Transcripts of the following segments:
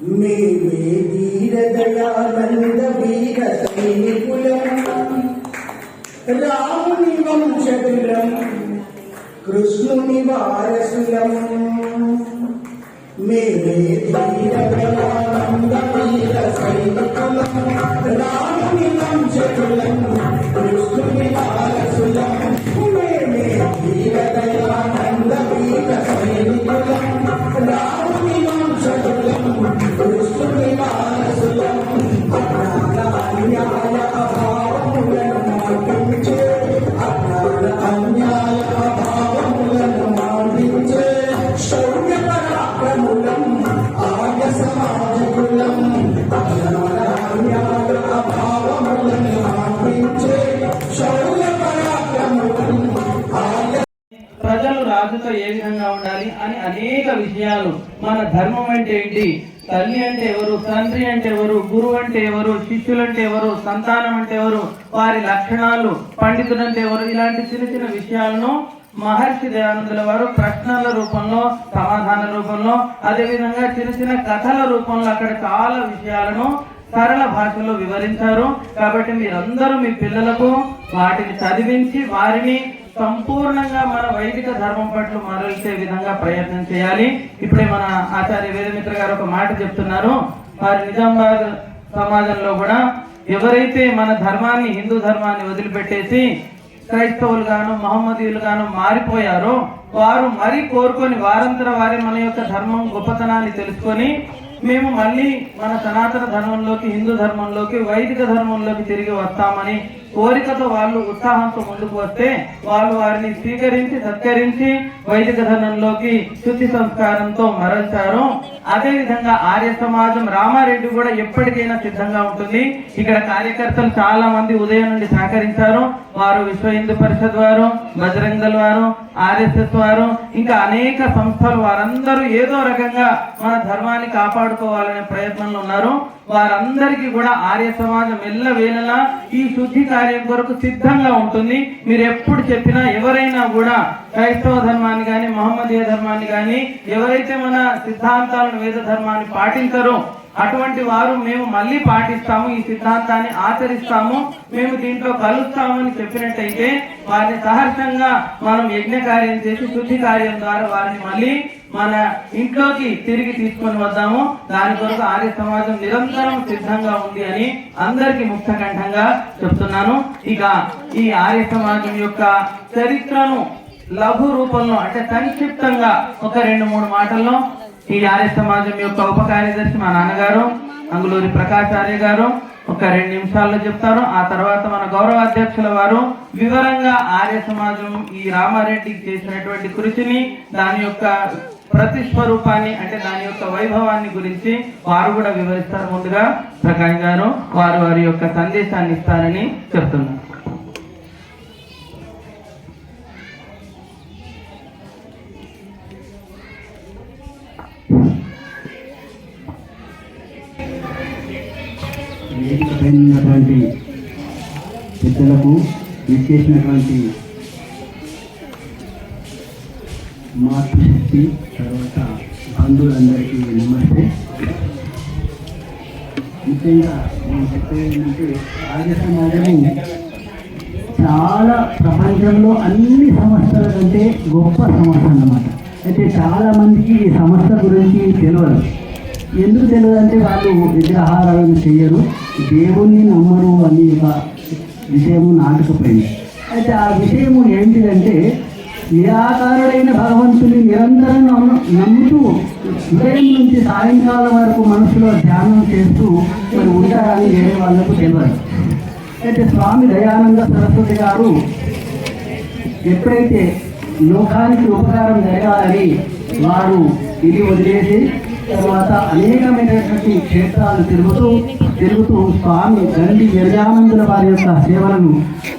మేమే ధీరదయానంద వీర సైనికులం రాముని వంశకులం కృష్ణుని వారసులం మేమే ధీరదయానంద వీర సైనికులం రాముని వంశకులం కృష్ణుని వారసులం. అనేక విషయాలు. మన ధర్మం అంటే ఏంటి? తల్లి అంటే ఎవరు? తండ్రి అంటే ఎవరు? గురువు అంటే ఎవరు? శిష్యులు అంటే ఎవరు? సంతానం అంటే ఎవరు? వారి లక్షణాలు? పండితుడు అంటే ఎవరు? ఇలాంటి చిన్న చిన్న విషయాలను మహర్షి దయానందుల వారు ప్రశ్నల రూపంలో సమాధాన రూపంలో అదేవిధంగా చిన్న చిన్న కథల రూపంలో అక్కడ చాలా విషయాలను సరళ భాషలో వివరించారు. కాబట్టి మీరందరూ మీ పిల్లలకు వాటిని చదివించి వారిని సంపూర్ణంగా మన వైదిక ధర్మం పట్ల మరల్చే విధంగా ప్రయత్నం చేయాలి. ఇప్పుడే మన ఆచార్య వేదమిత్ర గారు ఒక మాట చెప్తున్నారు. వారి నిజామాబాద్ సమాజంలో కూడా ఎవరైతే మన ధర్మాన్ని హిందూ ధర్మాన్ని వదిలిపెట్టేసి క్రైస్తవులు గాను మహమ్మదీయులు గాను మారిపోయారో వారు మరీ కోరుకొని వారంతర వారి మన యొక్క ధర్మం గొప్పతనాన్ని తెలుసుకొని మేము మళ్ళీ మన సనాతన ధర్మంలోకి హిందూ ధర్మంలోకి వైదిక ధర్మంలోకి తిరిగి వస్తామని కోరికతో వాళ్ళు ఉత్సాహంతో ముందుకు వస్తే వాళ్ళు వారిని స్వీకరించి సత్కరించి వైదిక ధనంలోకి శుద్ధి సంస్కారంతో మరల్చారు. అదేవిధంగా ఆర్య సమాజం రామారెడ్డి కూడా ఎప్పటికైనా సిద్ధంగా ఉంటుంది. ఇక్కడ కార్యకర్తలు చాలా మంది ఉదయం నుండి సహకరించారు. వారు విశ్వ హిందూ పరిషత్ వారు బజరంగ వారు ఆర్ఎస్ఎస్ వారు ఇంకా అనేక సంస్థలు వారందరూ ఏదో రకంగా మన ధర్మాన్ని కాపాడుకోవాలనే ప్రయత్నంలో ఉన్నారు. వారందరికీ కూడా ఆర్య సమాజం ఎల్ల వేళలా ఈ శుద్ధి కార్యం కొరకు సిద్ధంగా ఉంటుంది. మీరు ఎప్పుడు చెప్పినా ఎవరైనా కూడా క్రైస్తవ ధర్మాన్ని కానీ మహమ్మదీయ ధర్మాన్ని కానీ ఎవరైతే మన సిద్ధాంతాలను వేద ధర్మాన్ని పాటించరో అటువంటి వారు మేము మళ్ళీ పాటిస్తాము ఈ సిద్ధాంతాన్ని ఆచరిస్తాము మేము దీంట్లో కలుస్తామని చెప్పినట్టయితే వారిని సహర్షంగా మనం యజ్ఞ కార్యం చేసి శుద్ధి కార్యం ద్వారా వారిని మళ్ళీ మన ఇంట్లోకి తిరిగి తీసుకొని వద్దాము. దాని కొరకు ఆర్య సమాజం నిరంతరం సిద్ధంగా ఉంది అని అందరికి ముక్తకంఠంగా చెప్తున్నాను. ఇక ఈ ఆర్య సమాజం యొక్క చరిత్రను లఘు రూపంలో అంటే సంక్షిప్తంగా ఒక రెండు మూడు మాటల్లో ఈ ఆర్య సమాజం యొక్క ఉప కార్యదర్శి మా నాన్నగారు అంగులూరి ప్రకాశార్య గారు ఒక రెండు నిమిషాల్లో చెప్తారు ఆ తర్వాత మన గౌరవ అధ్యక్షుల వారు వివరంగా ఆర్య సమాజం ఈ రామారెడ్డికి చేసినటువంటి కృషిని దాని యొక్క ప్రతిస్వరూపాన్ని అంటే దాని యొక్క వైభవాన్ని గురించి వారు కూడా వివరిస్తారు ముందుగా. ప్రకాష్ గారు వారు వారి యొక్క సందేశాన్ని ఇస్తారని చెప్తున్నారు వేదికపైనటువంటి పెద్దలకు విచ్చేసినటువంటి మాతృశక్తి తర్వాత బంధువులందరికీ నమస్తే. ముఖ్యంగా నేను చెప్పేదంటే ఏంటంటే ఆర్య సమాజము చాలా ప్రపంచంలో అన్ని సంస్థల కంటే గొప్ప సంస్థ అన్నమాట. అయితే చాలామందికి ఈ సంస్థ గురించి తెలియదు. ఎందుకు తెలియదు అంటే వాళ్ళు విగ్రహారాధన చేయరు. దేవుణ్ణి నమ్మరు అనే ఒక విషయము నాటకపోయింది. అయితే ఆ విషయము ఏంటిదంటే నిరాకారుడైన భగవంతుని నిరంతరం నమ్ము- నమ్ముతూ ఉదయం నుంచి సాయంకాలం వరకు మనసులో ధ్యానం చేస్తూ మరి ఉంటారని వేరే వాళ్ళకు తెలియదు. అయితే స్వామి దయానంద సరస్వతి గారు ఎప్పుడైతే లోకానికి ఉపకారం జరగాలని వారు ఇది వదిలేసి తర్వాత అనేకమైనటువంటి క్షేత్రాలు తిరుగుతూ తిరుగుతూ స్వామి గండి గిరిజానందుల వారి యొక్క సేవలను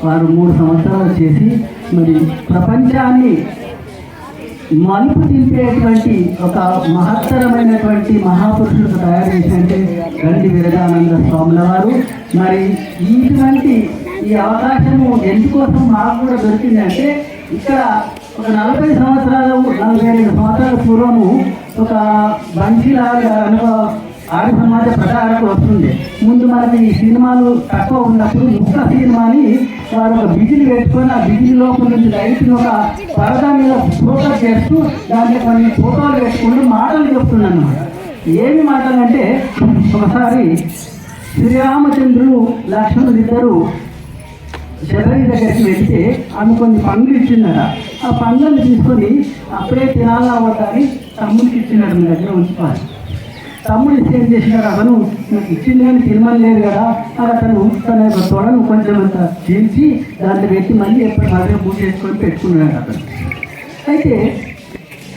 వారు మూడు సంవత్సరాలు చేసి మరి ప్రపంచాన్ని మలుపు తింపేటువంటి ఒక మహత్తరమైనటువంటి మహాపురుషులకు తయారు చేసినట్టే గండి విరజానంద స్వాముల వారు. మరి ఇటువంటి ఈ అవకాశము ఎందుకోసం మాకు కూడా దొరికిందంటే ఇక్కడ ఒక నలభై సంవత్సరాలు నలభై ఐదు సంవత్సరాల పూర్వము ఒక బంశీలాల్ గారు అనుభవ ఆరు సమాజ ప్రచారకు వస్తుంది. ముందు మనకి ఈ సినిమాలు తక్కువ ఉన్నప్పుడు ముక్క సినిమాని వారు ఒక బిజిలి పెట్టుకొని ఆ బిజిలి లోపల నుంచి లైట్ని ఒక పరదా మీద ఫోకస్ చేస్తూ దాంట్లో కొన్ని ఫోటోలు పెట్టుకుంటూ మాటలు చెప్తున్నాను ఏమి మాటలు అంటే ఒకసారి శ్రీరామచంద్రుడు లక్ష్మణుడు ఇద్దరు శబరి దగ్గరికి వెళ్తే ఆమె కొన్ని పండ్లు ఇచ్చిందట. ఆ పండ్లను తీసుకొని అప్పుడే తినాలా వద్దని తమ్ముడికి ఇచ్చినాడు మీ దగ్గర ఉంచుకోవాలి. తమ్ముడు ఇస్తే ఏం చేసినాడు అతను నాకు ఇచ్చింది కానీ తీర్మానం లేదు కదా అది అతను తన యొక్క తొడను కొంచెం అంత చీల్చి దాన్ని పెట్టి మళ్ళీ ఎప్పుడు మధ్య పూజ చేసుకొని పెట్టుకున్నాడు అతను. అయితే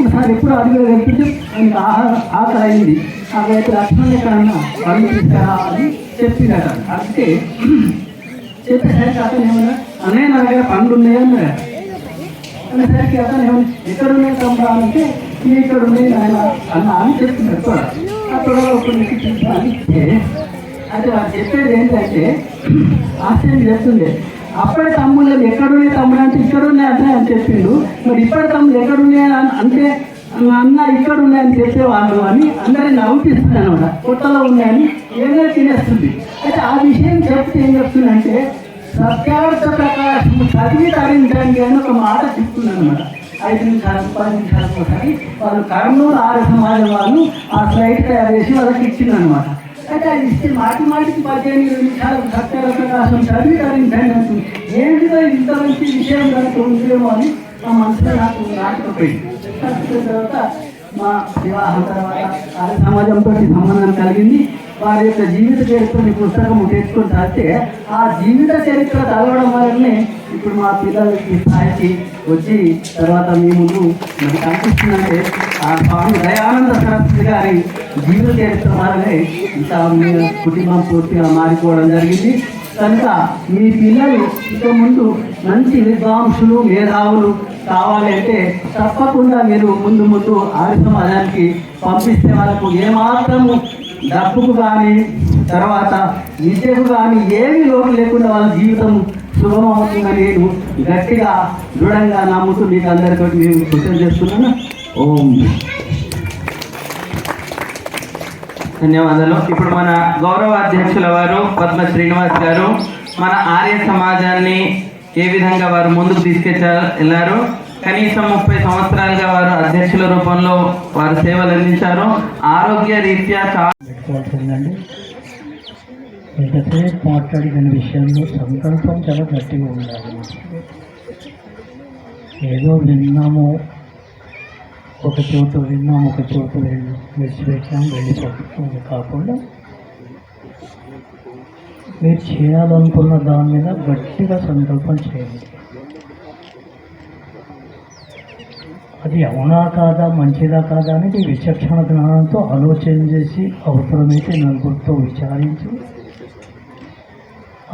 ఒకసారి ఎప్పుడు అడుగు వెళ్తుంటే ఆయనకు ఆహార ఆకలి అయింది. ఆ వైపు లక్ష్మణ్ ఎక్కడన్నా పండు తీసుకురా అని చెప్పినాడు అతను అంటే చెప్పేసరికి అతను ఏమన్నా అన్నయ్య నా దగ్గర పండ్లు ఉన్నాయి? అన్నాడు అనేసరికి అతను ఏమన్నా ఎక్కడ ఉన్నాయి తమ్ముడా? అంటే ఇక్కడ ఉండేది ఆయన అన్న అని అక్కడ కొన్ని అంటే అయితే వాళ్ళు చెప్పేది ఏంటంటే ఆశ్చర్యం చేస్తుండే అప్పటి తమ్ముళ్ళు ఎక్కడున్నాయి తమ్ముడు అంటే ఇక్కడ ఉన్నాయి అన్నయ్య అని చెప్పిండు మరి ఇప్పటి తమ్ముడు ఎక్కడున్నాయి అని అంటే అన్న ఇక్కడ ఉన్నాయని చెప్పేవాళ్ళు అని అందరిని నవ్వుపిస్తుంది అనమాట పుట్టలో ఉన్నాయని ఏదో తినేస్తుంది అయితే ఆ విషయం చెప్తే ఏం చెప్తుందంటే సత్యార్థ ప్రకాశం చదివి తరించడానికి అని ఒక మాట చెప్తున్నాను అనమాట ఐదు నిమిషాలు పది నిమిషాలకు ఒకసారి వాళ్ళు కర్నూలు ఆర్య సమాజం వాళ్ళు ఆ స్లైడ్ తయారు చేసి వాళ్ళకి ఇచ్చింది అనమాట అయితే అది ఇస్తే మాటి మాటికి పద్దెనిమిది నిమిషాలకు సత్యరకాశం చదివి దాన్ని అంటుంది ఏంటిదో ఇంత మంచి విషయం కనుక ఉందేమో అని మా మనసులో నాకు నాటుకుపోయింది తర్వాత మా వివాహం తర్వాత ఆర్య సమాజంతో సంబంధం కలిగింది. వారి యొక్క జీవిత చరిత్రని పుస్తకం తెచ్చుకొని చదివితే ఆ జీవిత చరిత్ర చదవడం వల్లనే ఇప్పుడు మా పిల్లలకి స్థాయికి వచ్చి తర్వాత మీ ముందు మనకి కనిపిస్తుందంటే ఆ స్వామి దయానంద సరస్వతి గారి జీవిత చరిత్ర వల్లనే ఇంకా మీ కుటుంబం పూర్తిగా మారిపోవడం జరిగింది. కనుక మీ పిల్లలు ఇక ముందు మంచి విద్వాంసులు మేధావులు కావాలి అంటే తప్పకుండా మీరు ముందు ముందు ఆర్య సమాజానికి పంపిస్తే వాళ్ళకు ఏమాత్రము డబ్బుకు కానీ తర్వాత విద్యకు కానీ ఏమీ లోటు లేకుండా వాళ్ళ జీవితం శుభమవుతుందని నేను గట్టిగా దృఢంగా నమ్ముతూ మీకు అందరితో మేము కృషి చేస్తున్నాను. ఓం. ధన్యవాదాలు. ఇప్పుడు మన గౌరవ అధ్యక్షుల వారు పద్మ శ్రీనివాస్ గారు మన ఆర్య సమాజాన్ని ఏ విధంగా వారు ముందుకు తీసుకెళ్ళారు కనీసం ముప్పై సంవత్సరాలుగా వారు అధ్యక్షుల రూపంలో వారు సేవలు అందించారు. ఆరోగ్య రీత్యా చాలా ఎంతసేపు మాట్లాడిన విషయంలో సంకల్పం చాలా గట్టిగా ఉండాలి. ఏదో విన్నాము ఒక చోట విన్నాము ఒక చోట వెళ్ళి విడిచిపెట్టాం వెళ్ళిపోతుంది కాకుండా మీరు చేయాలనుకున్న దాని మీద గట్టిగా సంకల్పం చేయండి. అది అవునా కాదా మంచిదా కాదా అనేది విచక్షణ జ్ఞానంతో ఆలోచన చేసి అవసరమైతే నలుగురితో విచారించి.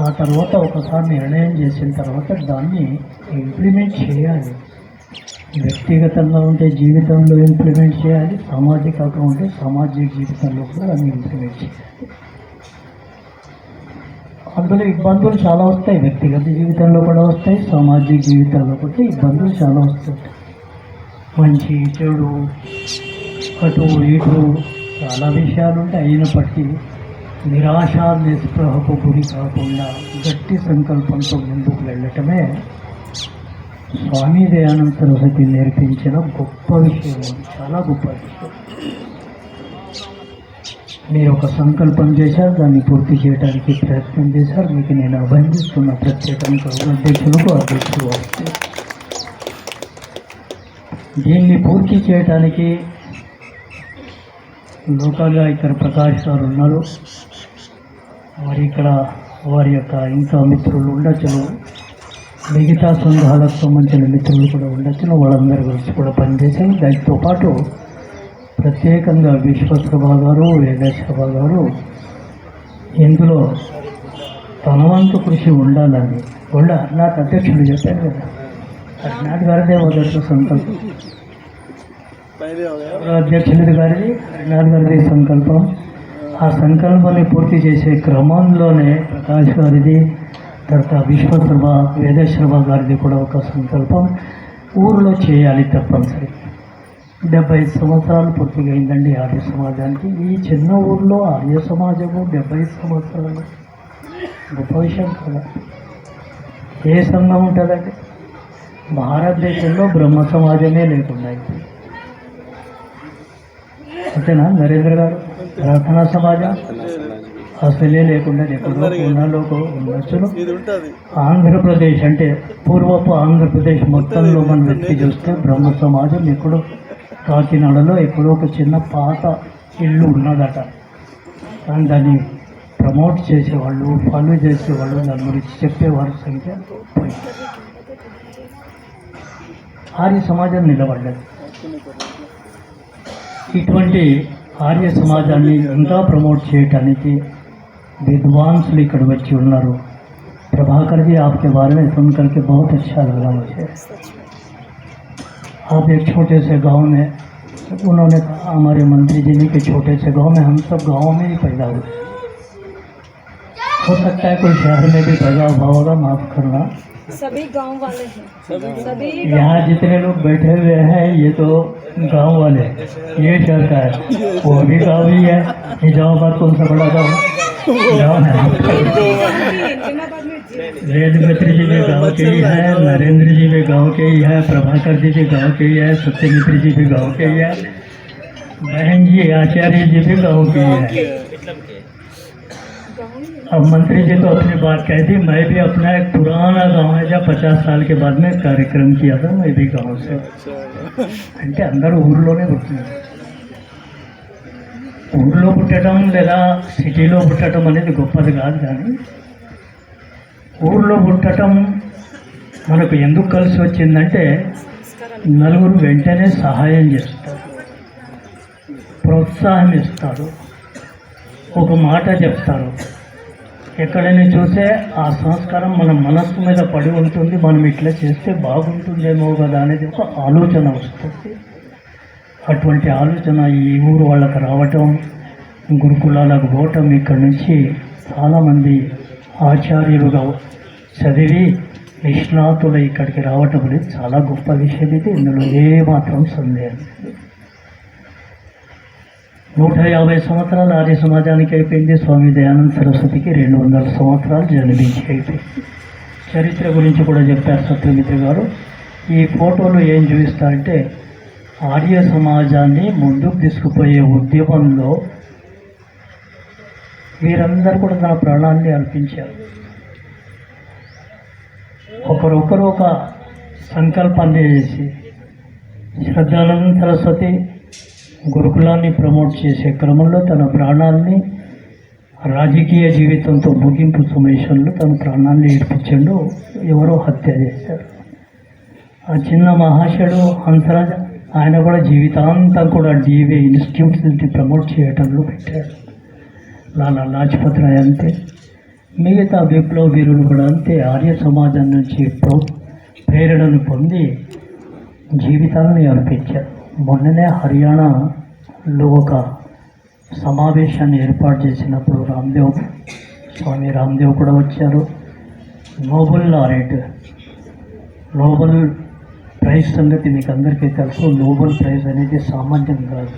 ఆ తర్వాత ఒకసారి నిర్ణయం చేసిన తర్వాత దాన్ని ఇంప్లిమెంట్ చేయాలి. వ్యక్తిగతంగా ఉంటే జీవితంలో ఇంప్లిమెంట్ చేయాలి సామాజికంగా ఉంటే సామాజిక జీవితంలో కూడా దాన్ని ఇంప్లిమెంట్ చేయాలి. అందులో ఇబ్బందులు చాలా వస్తాయి. వ్యక్తిగత జీవితంలో కూడా వస్తాయి సామాజిక జీవితంలో కూడా ఇబ్బందులు చాలా వస్తాయి మంచి చెడు అటు ఇటు చాలా విషయాలు ఉంటాయి అయినప్పటికీ నిరాశ నిస్పృహకు గురి కాకుండా గట్టి సంకల్పంతో ముందుకు వెళ్ళటమే స్వామి దయానంద సరస్వతి నేర్పించిన గొప్ప విషయం. చాలా గొప్ప విషయం. మీరు ఒక సంకల్పం చేశారు దాన్ని పూర్తి చేయడానికి ప్రయత్నం చేశారు. మీకు నేను అభినందిస్తున్న ప్రత్యేకంగా అధ్యక్షులకు అధ్యక్షులు వస్తే దీన్ని పూర్తి చేయడానికి లోకల్గా ఇక్కడ ప్రకాష్ గారు ఉన్నారు. మరి ఇక్కడ వారి యొక్క ఇంకా మిత్రులు ఉండొచ్చును మిగతా సంఘాలకు సంబంధించిన మిత్రులు కూడా ఉండొచ్చును వాళ్ళందరి గురించి కూడా పనిచేసాం దానితో పాటు ప్రత్యేకంగా విశ్వసభ గారు వేదేశభ గారు ఇందులో తన వంతు కృషి ఉండాలని ఉండ నాకు అధ్యక్షుడు చెప్పాను కదా. నాటి గారిదే మొదటి సంకల్పం అధ్యక్షుడి గారిది నాటి గారిది సంకల్పం. ఆ సంకల్పాన్ని పూర్తి చేసే క్రమంలోనే ప్రకాష్ గారిది తర్వాత విశ్వశర్మ వేదేశ్వరభ గారిది కూడా ఒక సంకల్పం ఊరిలో చేయాలి తప్పనిసరి. డెబ్బై సంవత్సరాలు పూర్తిగైందండి అయిందండి ఆర్య సమాజానికి. ఈ చిన్న ఊర్లో ఆర్య సమాజము డెబ్బై సంవత్సరాలు. గొప్ప విషయం కదా. ఏ సంఘం ఉంటుందండి? భారతదేశంలో బ్రహ్మ సమాజమే లేకుండా. అంతేనా? నరేంద్ర గారు? ప్రార్థనా సమాజం? అసలే లేకుండా ఎక్కడో ఉండొచ్చును. ఆంధ్రప్రదేశ్ అంటే పూర్వపు ఆంధ్రప్రదేశ్ మొత్తంలో మనం వెతికి చూస్తే బ్రహ్మ సమాజం ఎక్కడో కాకినాడలో ఎక్కడో ఒక చిన్న పాత ఇల్లు ఉన్నదట. కానీ దాన్ని ప్రమోట్ చేసేవాళ్ళు ఫాలో చేసేవాళ్ళు దాని గురించి చెప్పేవారి సంఖ్య. ఆర్య సమాజం నిలబడ్డది ఇటువంటి ఆర్య సమాజాన్ని ఇంకా ప్రమోట్ చేయటానికి विद्वांसुल ఇక్కడ వచ్చి ఉన్నారు प्रभाकर जी आपके बारे में सुन करके बहुत अच्छा लगा मुझे आप एक छोटे से गांव में उन्होंने कहा हमारे मंत्री जी ने कि छोटे से गांव में हम सब गांव में ही पैदा हुए हो सकता है कोई शहर में भी पैदा हुआ होगा माफ करना सभी गाँव वाले हैं। सभी यहाँ जितने लोग बैठे हुए हैं ये तो गाँव वाले ये शहर का है। वो भी गाँव ही है। निजामाबाद कौन सा बड़ा गाँव गाँव है। जी- वेद मित्र जी भी गाँव के ही है नरेंद्र जी भी गाँव के ही है प्रभाकर जी भी गाँव के ही है सत्यमित्र जी भी गाँव के ही है। बहन जी आचार्य जी भी गाँव के ही है। अब मंत्री जी तो अपनी बात कह दी मैं भी अपना एक पुराना गांव है जब पचास साल के बाद में कार्यक्रम किया था मैं भी गांव से అంటే అందరూ ఊర్లోనే పుట్టినారు ఊర్లో పుట్టడం లేదా సిటీలో పుట్టడం అనేది గొప్పది కాదు కానీ ఊర్లో పుట్టడం మనకు ఎందుకు కలిసి వచ్చిందంటే నలుగురు వెంటనే సహాయం చేస్తారు ప్రోత్సాహం ఇస్తారు ఒక మాట చెప్తారు ఎక్కడైనా చూస్తే ఆ సంస్కారం మన మనస్సు మీద పడి ఉంటుంది మనం ఇట్లా చేస్తే బాగుంటుందేమో కదా అనేది ఒక ఆలోచన వస్తుంది. అటువంటి ఆలోచన ఈ ఊరు వాళ్ళకి రావటం గురుకులాలకు పోవటం ఇక్కడ నుంచి చాలామంది ఆచార్యులుగా చదివి నిష్ణాతులు ఇక్కడికి రావటం అనేది చాలా గొప్ప విషయం ఇది. ఇందులో ఏ మాత్రం సందేహం నూట యాభై సంవత్సరాలు ఆర్య సమాజానికి అయిపోయింది. స్వామి దయానంద సరస్వతికి రెండు వందల సంవత్సరాలు జన్మించి అయిపోయింది. చరిత్ర గురించి కూడా చెప్పారు సత్యమిత్ర గారు. ఈ ఫోటోలు ఏం చూపిస్తారంటే ఆర్య సమాజాన్ని ముందుకు తీసుకుపోయే ఉద్యమంలో వీరందరూ కూడా తన ప్రాణాన్ని అర్పించారు. ఒకరొకరు ఒక సంకల్పాన్ని చేసి శ్రద్ధానంద సరస్వతి గురుకులాన్ని ప్రమోట్ చేసే క్రమంలో తన ప్రాణాన్ని రాజకీయ జీవితంతో ముగింపు సమయంలో తన ప్రాణాన్ని ఏర్పించాడు ఎవరో హత్య చేశారు. ఆ చిన్న మహాశయుడు హంసరాజ ఆయన కూడా జీవితాంతం కూడా డీవీ ఇన్స్టిట్యూట్స్ని నుంచి ప్రమోట్ చేయటంలో పెట్టాడు. లాలా లాజ్పత్ రాయ్ అంతే. మిగతా విప్లవ వీరులు కూడా అంతే. ఆర్య సమాజం నుంచి ప్రో ప్రేరణను పొంది జీవితాలను అర్పించారు. మొన్ననే హర్యానాలో ఒక సమావేశాన్ని ఏర్పాటు చేసినప్పుడు రామ్దేవ్ స్వామి రామ్దేవ్ కూడా వచ్చారు. నోబెల్ లారెట్ నోబెల్ ప్రైజ్ సంగతి మీకు అందరికీ తెలుసు. నోబెల్ ప్రైజ్ అనేది సామాన్యం కాదు.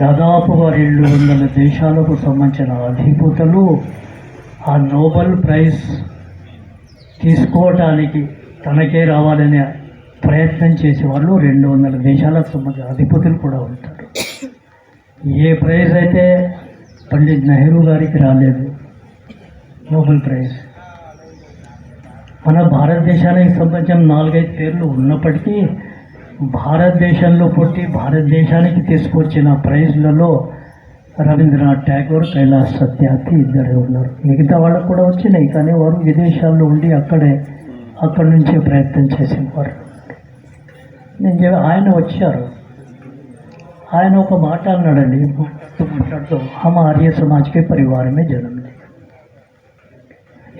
దాదాపుగా రెండు వందల దేశాలకు సంబంధించిన అధిపతులు ఆ నోబెల్ ప్రైజ్ తీసుకోవటానికి తనకే రావాలనే ప్రయత్నం చేసేవాళ్ళు రెండు వందల దేశాలకు సంబంధించిన అధిపతులు కూడా ఉంటారు. ఏ ప్రైజ్ అయితే పండిత్ నెహ్రూ గారికి రాలేదు నోబెల్ ప్రైజ్. మన భారతదేశానికి సంబంధించిన నాలుగైదు పేర్లు ఉన్నప్పటికీ భారతదేశంలో పుట్టి భారతదేశానికి తీసుకొచ్చిన ప్రైజ్లలో రవీంద్రనాథ్ ఠాగూర్ కైలాస్ సత్యార్థి ఇద్దరే ఉన్నారు. మిగతా వాళ్ళకు కూడా వచ్చినాయి కానీ వారు విదేశాల్లో ఉండి అక్కడే అక్కడి నుంచే ప్రయత్నం చేసేవారు. నేను ఆయన వచ్చారు. ఆయన ఒక మాట అన్నాడండి మాట్లాడుతూ మాట్లాడుతూ హమ ఆర్య సమాజ్కే పరివారమే జనం.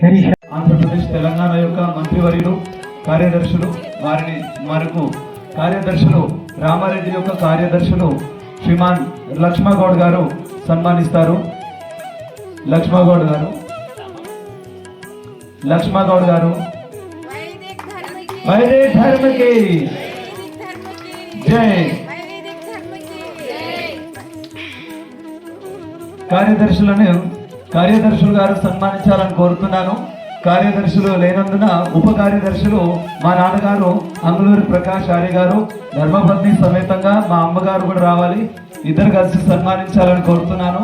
హరి ఆంధ్రప్రదేశ్ తెలంగాణ యొక్క మంత్రివర్యులు కార్యదర్శులు వారిని మనకు కార్యదర్శులు రామారెడ్డి యొక్క కార్యదర్శులు శ్రీమాన్ లక్ష్మగౌడ్ గారు సన్మానిస్తారు. లక్ష్మగౌడ్ గారు. లక్ష్మగౌడ్ గారు. వైదిక ధర్మ కి జై. కార్యదర్శులను కార్యదర్శులు గారు సన్మానించాలని కోరుతున్నాను. కార్యదర్శులు లేనందున ఉప కార్యదర్శులు మా నాన్నగారు అంగులూరి ప్రకాష్ ఆర్య గారు ధర్మపత్ని సమేతంగా మా అమ్మగారు కూడా రావాలి. ఇద్దరు కలిసి సన్మానించాలని కోరుతున్నాను.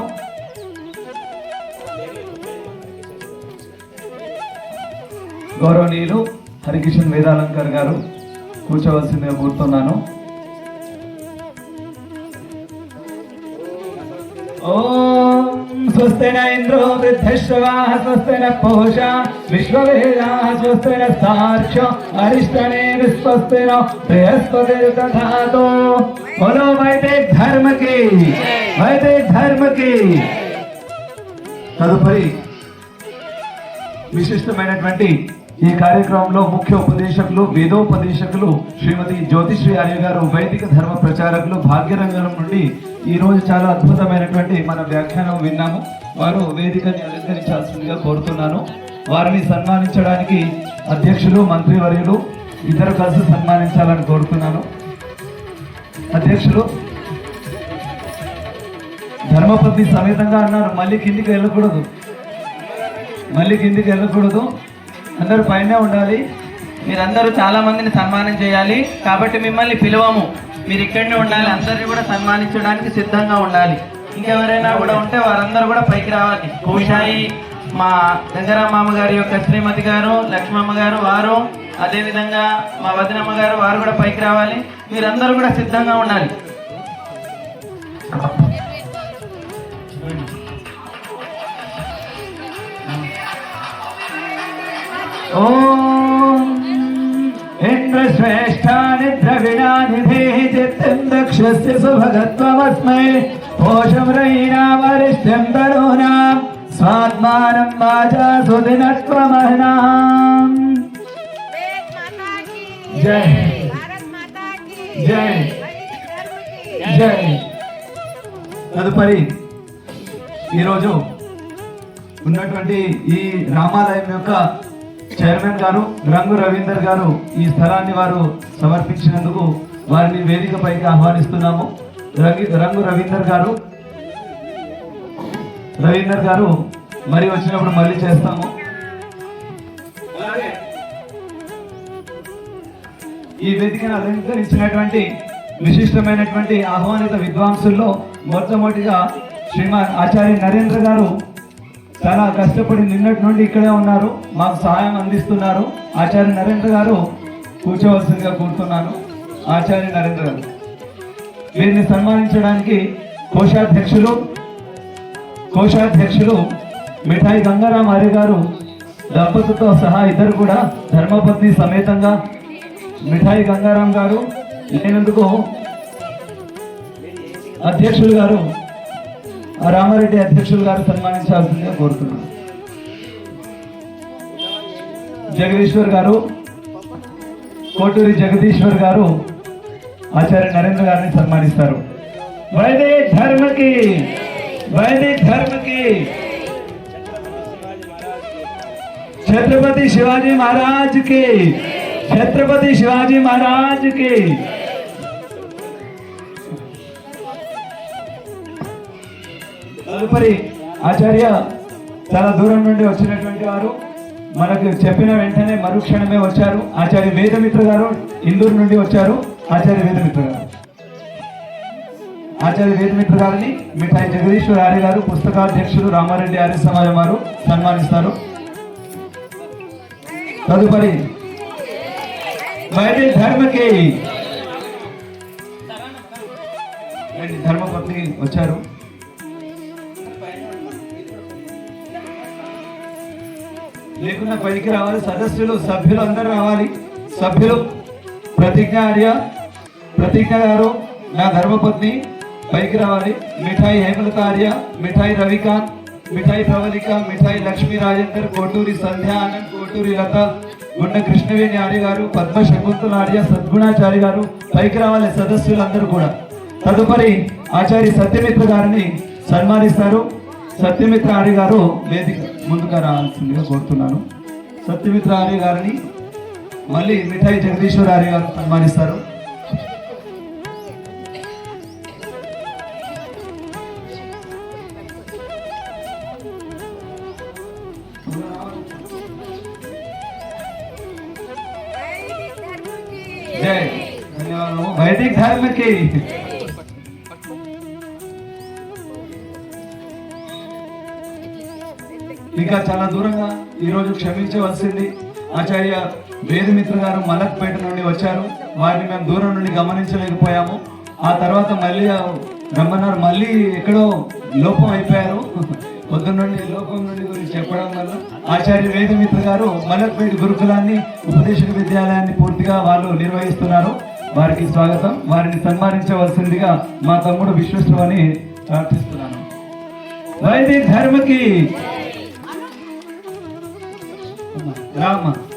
గౌరవనీయులు హరికిషన్ వేదాలంకర్ గారు కూర్చోవలసిందిగా కోరుతున్నాను. ఓం స్వస్తి న ఇంద్రో వృద్ధశ్రవాः స్వస్తి న పూషా విశ్వవేదాः స్వస్తి అరిష్టనే విస్వస్తి న బృహస్పతిర్దధాతో. బోలో వైదిక్ ధర్మ కి వైదిక్ తదుపరి విశిష్టమైనటువంటి ఈ కార్యక్రమంలో ముఖ్య ఉపదేశకులు వేదోపదేశకులు శ్రీమతి జ్యోతిశ్రీ ఆర్య గారు వైదిక ధర్మ ప్రచారకులు భాగ్యరంగం నుండి ఈ రోజు చాలా అద్భుతమైనటువంటి మన వ్యాఖ్యానం విన్నాము. వారు వేదికని అలంకరించాల్సిందిగా కోరుతున్నాను. వారిని సన్మానించడానికి అధ్యక్షులు మంత్రివర్యులు ఇద్దరు కలిసి సన్మానించాలని కోరుతున్నాను. అధ్యక్షులు ధర్మపతి సమేతంగా అన్నారు మళ్ళీ కిందికి వెళ్ళకూడదు. మళ్ళీ కిందికి వెళ్ళకూడదు. అందరూ పైనే ఉండాలి. మీరందరూ చాలా మందిని సన్మానం చేయాలి. కాబట్టి మిమ్మల్ని పిలవము. మీరు ఇక్కడనే ఉండాలి. అందరినీ కూడా సన్మానించడానికి సిద్ధంగా ఉండాలి. ఇంకెవరైనా కూడా ఉంటే వారందరూ కూడా పైకి రావాలి. కోశాయి మా గంగరామ మామ గారి యొక్క శ్రీమతి గారు లక్ష్మమ్మ గారు వారు అదేవిధంగా మా వదినమ్మ గారు వారు కూడా పైకి రావాలి. మీరందరూ కూడా సిద్ధంగా ఉండాలి. ఓ ఇంద్రశ్రేష్ఠాని ద్రవిణానిధేః చిత్తం దక్షస్య సుభగత్వమస్మై పోషం రయీణా వరిష్ఠం తనూనాం స్వాత్మానం వాచా సుదినత్వమహనాం वेद माता की జై भारत माता की జై वैदिक धर्म की జై తదుపరి ఈరోజు ఉన్నటువంటి ఈ రామాలయం యొక్క చైర్మన్ గారు రంగు రవీందర్ గారు ఈ స్థలాన్ని వారు సమర్పించినందుకు వారిని వేదికపైకి ఆహ్వానిస్తున్నాము. రంగి రంగు రవీందర్ గారు రవీందర్ గారు మరి వచ్చినప్పుడు మళ్ళీ చేస్తాము. అలాగే ఈ వేదికను అలంకరించినటువంటి విశిష్టమైనటువంటి ఆహ్వానిత విద్వాంసుల్లో మొట్టమొదటిగా శ్రీమాన్ ఆచార్య నరేంద్ర గారు చాలా కష్టపడి నిన్నటి నుండి ఇక్కడే ఉన్నారు. మాకు సహాయం అందిస్తున్నారు. ఆచార్య నరేంద్ర గారు కూర్చోవలసిందిగా కోరుతున్నాను. ఆచార్య నరేంద్ర గారు వీరిని సన్మానించడానికి కోశాధ్యక్షులు కోశాధ్యక్షులు మిఠాయి గంగారాం ఆర్య గారు దంపతులతో సహా ఇద్దరు కూడా ధర్మపత్ని సమేతంగా మిఠాయి గంగారాం గారు లేనందుకు అధ్యక్షులు గారు రామారెడ్డి అధ్యక్షులు గారు సన్మానించాల్సిందిగా కోరుతున్నాను జగదీశ్వర్ గారు కోటూరి జగదీశ్వర్ గారు ఆచార్య నరేంద్ర గారిని సన్మానిస్తారు వైదిక్ ధర్మకి వైదిక్ ధర్మకి छत्रपति शिवाजी महाराज की छत्रपति शिवाजी महाराज की తదుపరి ఆచార్య చాలా దూరం నుండి వచ్చినటువంటి వారు. మనకు చెప్పిన వెంటనే మరుక్షణమే వచ్చారు. ఆచార్య వేదమిత్ర గారు ఇందూరు నుండి వచ్చారు. ఆచార్య వేదమిత్ర గారు. ఆచార్య వేదమిత్ర గారిని మిఠాయి జగదీశ్వర్ ఆర్య గారు పుస్తకాధ్యక్షులు రామారెడ్డి ఆర్య సమాజం వారు సన్మానిస్తారు. తదుపరి వైదిక ధర్మకి. ధర్మపత్ని వచ్చారు. లేకుండా పైకి రావాలి సదస్సులు సభ్యులు అందరూ రావాలి. సభ్యులు ప్రతిజ్ఞ ఆర్య ప్రతిజ్ఞ గారు నా ధర్మపత్ని పైకి రావాలి. మిఠాయి హేమలత ఆర్య మిఠాయి రవికాంత్ మిఠాయి ప్రవళిక మిఠాయి లక్ష్మీ రాజేందర్ కోటూరి సంధ్యా ఆనంద్ కోటూరి లత గుండ కృష్ణవేణి ఆర్య గారు పద్మ శకుంతల ఆర్య సద్గుణాచారి గారు పైకి రావాలి సదస్సులందరూ కూడా. తదుపరి ఆచార్య సత్యమిత్ర గారిని సన్మానిస్తారు. సత్యమిత్ర గారు వేదిక ముందుగా రావాల్సిందిగా కోరుతున్నాను. సత్యమిత్ర గారిని మళ్ళీ మిఠాయి జగదీశ్వర్ హారి గారు సన్మానిస్తారు. జై ధన్యవాదాలు వైదిక ధర్మకి. ఇంకా చాలా దూరంగా ఈరోజు క్షమించవలసింది ఆచార్య వేదమిత్ర గారు మలక్పేట నుండి వచ్చారు. వారిని మేము దూరం నుండి గమనించలేకపోయాము. ఆ తర్వాత మళ్ళీ రమ్మన్నారు. మళ్ళీ ఎక్కడో లోపం అయిపోయారు. పొద్దున్న నుండి లోపం నుండి గురించి చెప్పడం వల్ల ఆచార్య వేదమిత్ర గారు మలక్పేట గురుకులాన్ని ఉపదేశక విద్యాలయాన్ని పూర్తిగా వాళ్ళు నిర్వహిస్తున్నారు. వారికి స్వాగతం. వారిని సన్మానించవలసిందిగా మా తమ్ముడు విశ్వశ్రవ్ అని ప్రార్థిస్తున్నాను. వైదిక ధర్మకి drama.